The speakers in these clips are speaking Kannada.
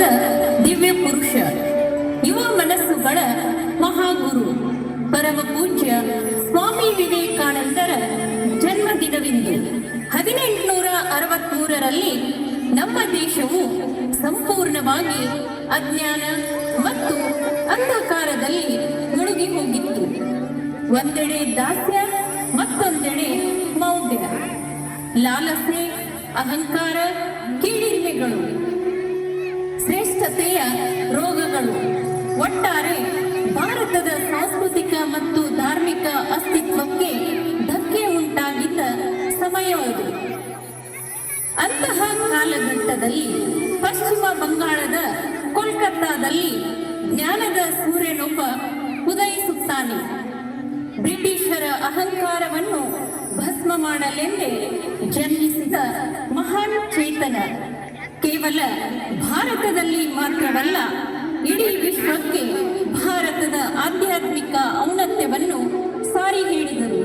ಕಾಲದ ದಿವ್ಯ ಪುರುಷ, ಯುವ ಮನಸ್ಸುಗಳ ಮಹಾಗುರು, ಪರಮ ಪೂಜ್ಯ ಸ್ವಾಮಿ ವಿವೇಕಾನಂದರ ಜನ್ಮದಿನವಿಂದು ಹದಿನೆಂಟುನೂರ ಅರವತ್ಮೂರರಲ್ಲಿ ನಮ್ಮ ದೇಶವು ಸಂಪೂರ್ಣವಾಗಿ ಅಜ್ಞಾನ ಮತ್ತು ಅಂಧಕಾರದಲ್ಲಿ ಮುಳುಗಿ ಹೋಗಿತ್ತು. ಒಂದೆಡೆ ದಾಸ್ಯ, ಮತ್ತೊಂದೆಡೆ ಮೌಢ್ಯ. ಲಾಲಸೆ, ಅಹಂಕಾರ, ಕೀಳಿರಿಮೆಗಳು. ಶ್ರೇಷ್ಠತೆಯ ರೋಗಗಳು. ಒಟ್ಟಾರೆ ಭಾರತದ ಸಾಂಸ್ಕೃತಿಕ ಮತ್ತು ಧಾರ್ಮಿಕ ಅಸ್ತಿತ್ವಕ್ಕೆ ಧಕ್ಕೆ ಉಂಟಾಗಿದ್ದ ಸಮಯವದು ಅಂತಹ ಕಾಲಘಟ್ಟದಲ್ಲಿ ಪಶ್ಚಿಮ ಬಂಗಾಳದ ಕೋಲ್ಕತ್ತಾದಲ್ಲಿ ಜ್ಞಾನದ ಸೂರ್ಯನೊಬ್ಬ ಉದಯಿಸುತ್ತಾನೆ. ಬ್ರಿಟಿಷರ ಅಹಂಕಾರವನ್ನು ಭಸ್ಮ ಮಾಡಲೆಂದೇ ಜನ್ಮಿಸಿದ ಮಹಾನ್ ಚೇತನ. ಕೇವಲ ಭಾರತದಲ್ಲಿ ಮಾತ್ರವಲ್ಲ ಇಡೀ ವಿಶ್ವಕ್ಕೆ ಭಾರತದ ಆಧ್ಯಾತ್ಮಿಕ ಔನ್ನತ್ಯವನ್ನು ಸಾರಿ ಹೇಳಿದರು.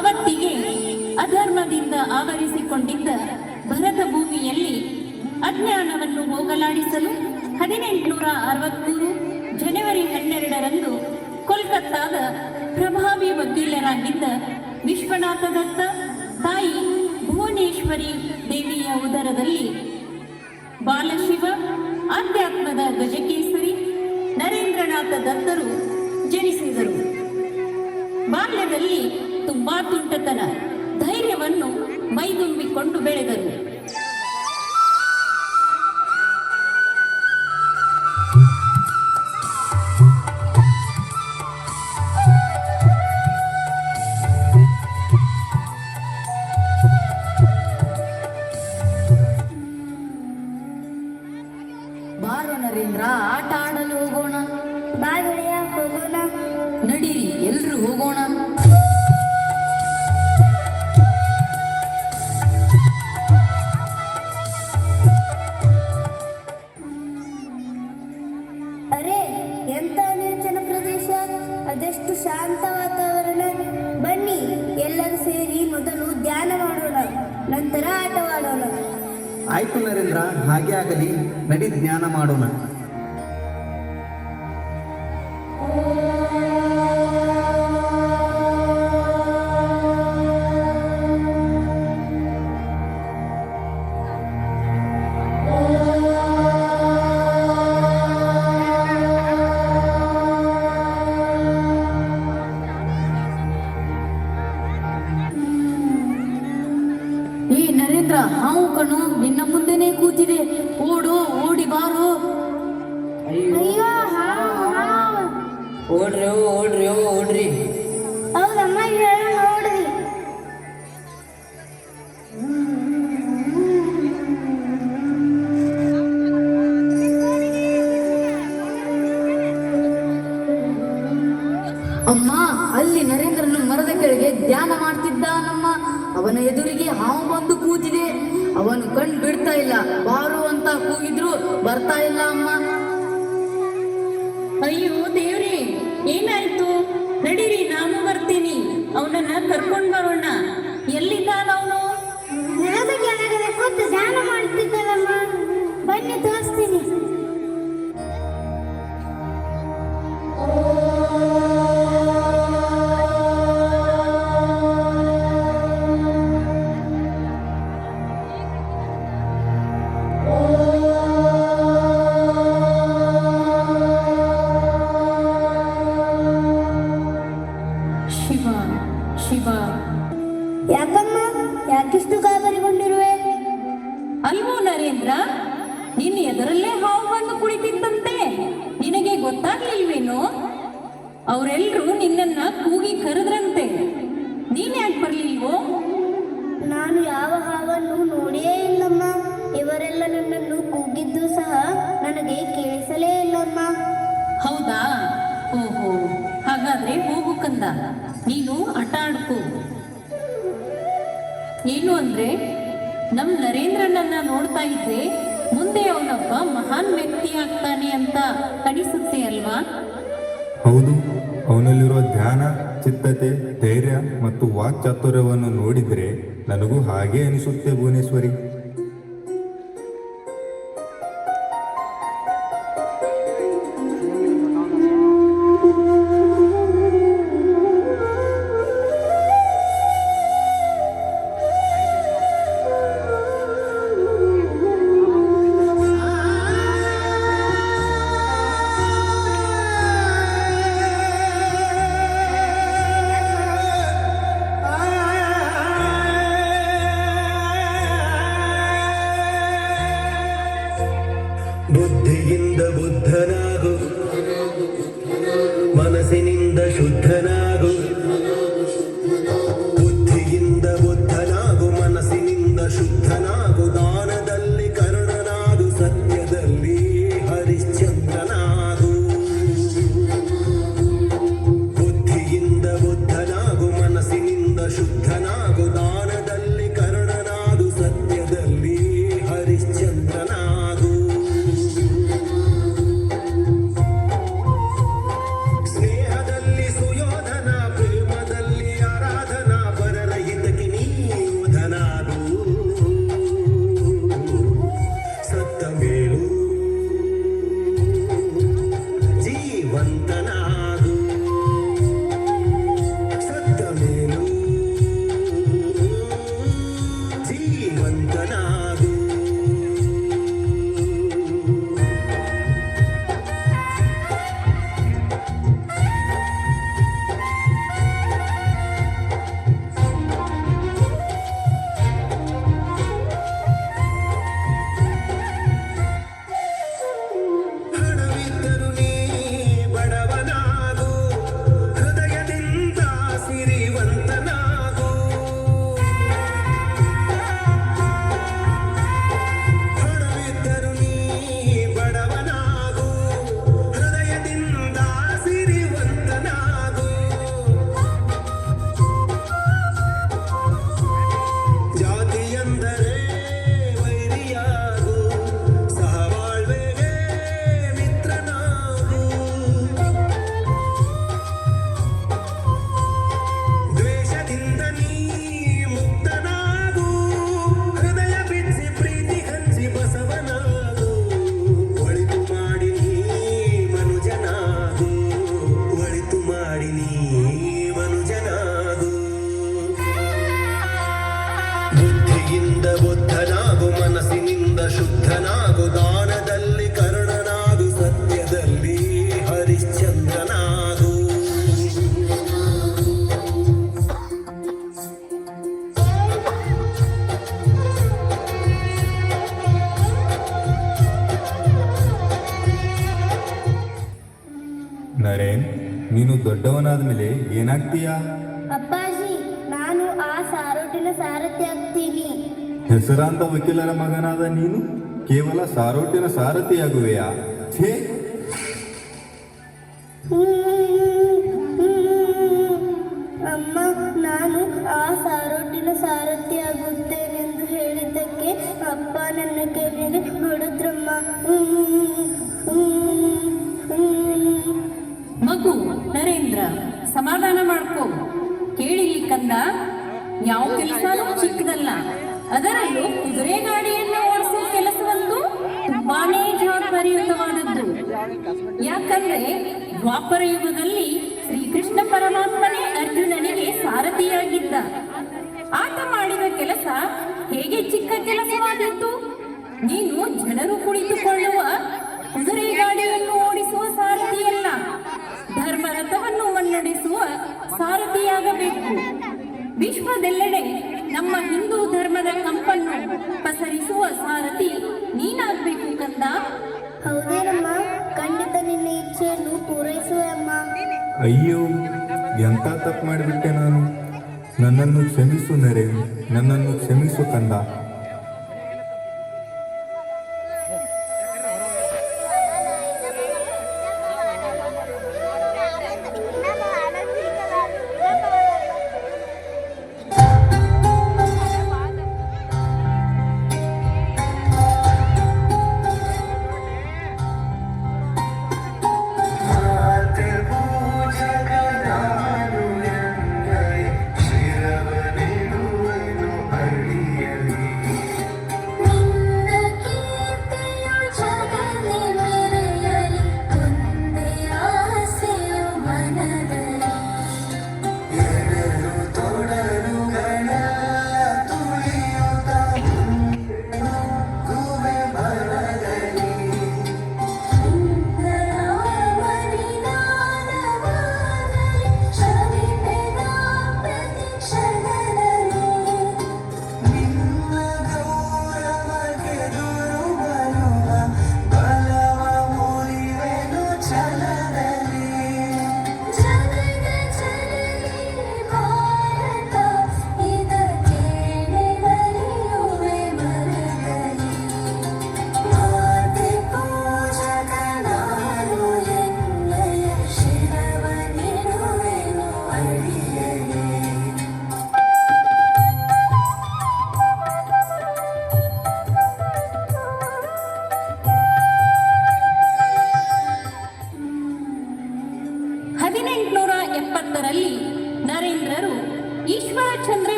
ಅವತ್ತಿಗೆ ಅಧರ್ಮದಿಂದ ಆವರಿಸಿಕೊಂಡಿದ್ದ ಭರತ ಭೂಮಿಯಲ್ಲಿ ಅಜ್ಞಾನವನ್ನು ಹೋಗಲಾಡಿಸಲು ಹದಿನೆಂಟುನೂರ ಅರವತ್ಮೂರು ಜನವರಿ ಹನ್ನೆರಡರಂದು ಕೋಲ್ಕತ್ತಾದ ಪ್ರಭಾವಿ ವಕೀಲರಾಗಿದ್ದ ವಿಶ್ವನಾಥ ದತ್ತ ತಾಯಿ ಭುವನೇಶ್ವರಿ ದೇವಿಯ ಉದರದಲ್ಲಿ ಬಾಲಶಿವ, ಆಧ್ಯಾತ್ಮದ ಗಜಕೇಸರಿ, ನರೇಂದ್ರನಾಥ ದತ್ತರು ಜನಿಸಿದರು. ಬಾಲ್ಯದಲ್ಲಿ ತುಂಬಾ ತುಂಟತನ. ಧೈರ್ಯವನ್ನು ಮೈದುಂಬಿಕೊಂಡು ಬೆಳೆದರು. ಬಾರೋ ನರೇಂದ್ರ ಆಟ ಆಡಲು ಹೋಗೋಣ. ಬಾಗಿಲಿಯ ಹೋಗೋಣ. ನಡೀರಿ ಎಲ್ರು ಹೋಗೋಣ. ಆಗಲಿ ನಡಿ ಜ್ಞಾನ ಮಾಡೋಣ. ಈ ನರೇಂದ್ರ ಹಾವು ಕಣು ನಿನ್ನ ಮುಂದೆನೇ ಕೂತಿದೆ. ಓಡು ಓಡಿ ಬಾರು. ಓಡ್ರಿ ಓಡ್ರಿ ಓಡ್ರಿ. ಅಮ್ಮ ಅಲ್ಲಿ ನರೇಂದ್ರನು ಮರದ ಕೆಳಗೆ ಧ್ಯಾನ ಮಾಡ್ತಿದ್ದ ನಮ್ಮ ಅವನ ಎದುರಿಗೆ ಹಾವು ಬಂದು ಕೂತಿದೆ. ಅವನು ಕಣ್ ಬಿಡ್ತಾ ಇಲ್ಲ. ಬಾರು ಅಂತ ಕೂಗಿದ್ರು, ಬರ್ತಾ ಇಲ್ಲ ಅಮ್ಮ. ಅಯ್ಯೋ ದೇವ್ರಿ, ಏನಾಯ್ತು? ನಡೀರಿ, ನಾನು ಬರ್ತೀನಿ. ಅವನನ್ನ ಕರ್ಕೊಂಡ್ ಬರೋಣ. ಎಲ್ಲಿಂದ ನೆಲದ ಕೂಗಿ ಕರೆದ್ರಂತೆ. ನೀನ್ ಯಾಕೆ ಬರ್ಲಿಲ್ವೋ? ನಾನು ಯಾವ ಹಾವನ್ನು ನೋಡಿಯೇ ಇಲ್ಲಮ್ಮ. ಇವರೆಲ್ಲ ನನ್ನನ್ನು ಕೂಗಿದ್ದು ಸಹ ನನಗೆ ಕೇಳಿಸಲೇ ಇಲ್ಲಮ್ಮ. ಹೌದಾ? ಓಹೋ ಹಾಗಾದ್ರೆ ಹೋಗು ಕಂದ. ನೀನು ಆಟ ಆಡ್ಕೋ. ಏನು ಅಂದ್ರೆ ನಮ್ ನರೇಂದ್ರನನ್ನ ನೋಡ್ತಾ ಇದ್ರೆ ಮುಂದೆ ಅವನೊಬ್ಬ ಮಹಾನ್ ವ್ಯಕ್ತಿ ಆಗ್ತಾನೆ ಅಂತ ಅನಿಸುತ್ತೆ ಅಲ್ವಾ? ಅವನಲ್ಲಿರುವ ಧ್ಯಾನ ಚಿತ್ತತೆ ಧೈರ್ಯ ಮತ್ತು ವಾಕ್ಚಾತುರ್ಯವನ್ನು ನೋಡಿದರೆ ನನಗೂ ಹಾಗೇ ಅನಿಸುತ್ತೆ ಭುವನೇಶ್ವರಿ. Hello. ಜೀವಂತನಾಗು ನರೇನ್ ನೀನು ದೊಡ್ಡವನಾದ ಮೇಲೆ ಏನಾಗ್ತೀಯಾ? ಅಪ್ಪಾಜಿ ನಾನು ಆ ಸಾರೋಟಿನ ಸಾರಥಿ ಆಗ್ತೀನಿ. ಹೆಸರಾಂತ ವಕೀಲರ ಮಗನಾದ ನೀನು ಕೇವಲ ಸಾರೋಟಿನ ಸಾರಥಿಯಾಗುವೆಯಾ? ಛೇ! ಅಮ್ಮ ನಾನು ಆ ಸಾರೋಟಿನ ಸಾರಥಿ ಆಗುತ್ತೇನೆಂದು ಹೇಳಿದ್ದಕ್ಕೆ ಅಪ್ಪ ನನ್ನ ಕೆರೆಗೆ ಹೊಡೆದ್ರಮ್ಮ. ಮಗು ನರೇಂದ್ರ. ಸಮಾಧಾನ ಮಾಡ್ಕೋ. ಕೇಳಿಲಿ ಕಂದ. ಯಾವ ಕೆಲಸನೂ ಚಿಕ್ಕದಲ್ಲ. ಅದರಲ್ಲೂ ಕುದುರೆ ಗಾಡಿಯನ್ನು ಓಡಿಸೋ ಕೆಲಸವಂತೂ ತುಂಬಾನೇ ಜವಾಬ್ದಾರಿಯುತವಾದದ್ದು. ಯಾಕಂದ್ರೆ ದ್ವಾಪರ ಯುಗದಲ್ಲಿ ಶ್ರೀಕೃಷ್ಣ ಪರಮಾತ್ಮನೇ ಅರ್ಜುನನಿಗೆ ಸಾರಥಿಯಾಗಿದ್ದ. ಆತ ಮಾಡಿದ ಕೆಲಸ ಹೇಗೆ ಚಿಕ್ಕ ಕೆಲಸವಾದದ್ದು ನೀನು ಜನರು ಕುಳಿತುಕೊಳ್ಳುವ ಕುದುರೆ ಗಾಡಿಯನ್ನು ಸಾರಥಿಯಾಗಬೇಕು. ವಿಶ್ವದೆಲ್ಲೆಡೆ ನಮ್ಮ ಹಿಂದೂ ಧರ್ಮದ ಕಂಪನ್ನು ಪಸರಿಸುವ ಸಾರಥಿ ನೀನಾಗಬೇಕು ಕಂದ? ಹೌದೇನಮ್ಮ? ಖಂಡಿತ ನಿನ್ನ ಇಚ್ಛೆಯನ್ನು ಪೂರೈಸುವಮ್ಮ ಅಯ್ಯೋ ಎಂತ ತಪ್ಪು ಮಾಡಿಬಿಟ್ಟೆ ನಾನು? ನನ್ನನ್ನು ಕ್ಷಮಿಸು ನೆರೆ ನನ್ನನ್ನು ಕ್ಷಮಿಸು ಕಂದ.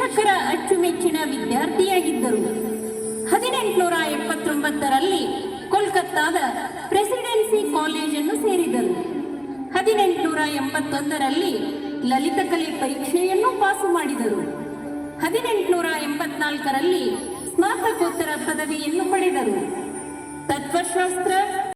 ಶಿಕ್ಷಕರ ಅಚ್ಚುಮೆಚ್ಚಿನ ವಿದ್ಯಾರ್ಥಿಯಾಗಿದ್ದರು. ಹದಿನೆಂಟುನೂರ ಎಪ್ಪತ್ತೊಂಬತ್ತರಲ್ಲಿ ಕೋಲ್ಕತ್ತಾದ ಪ್ರೆಸಿಡೆನ್ಸಿ ಕಾಲೇಜನ್ನು ಸೇರಿದರು. ಹದಿನೆಂಟುನೂರ ಎಂಬತ್ತೊಂದರಲ್ಲಿ ಲಲಿತಕಲೆ ಪರೀಕ್ಷೆಯನ್ನು ಪಾಸು ಮಾಡಿದರು. ಹದಿನೆಂಟುನೂರ ಎಂಬತ್ನಾಲ್ಕರಲ್ಲಿ ಸ್ನಾತಕೋತ್ತರ ಪದವಿಯನ್ನು ಪಡೆದರು. ತತ್ವಶಾಸ್ತ್ರ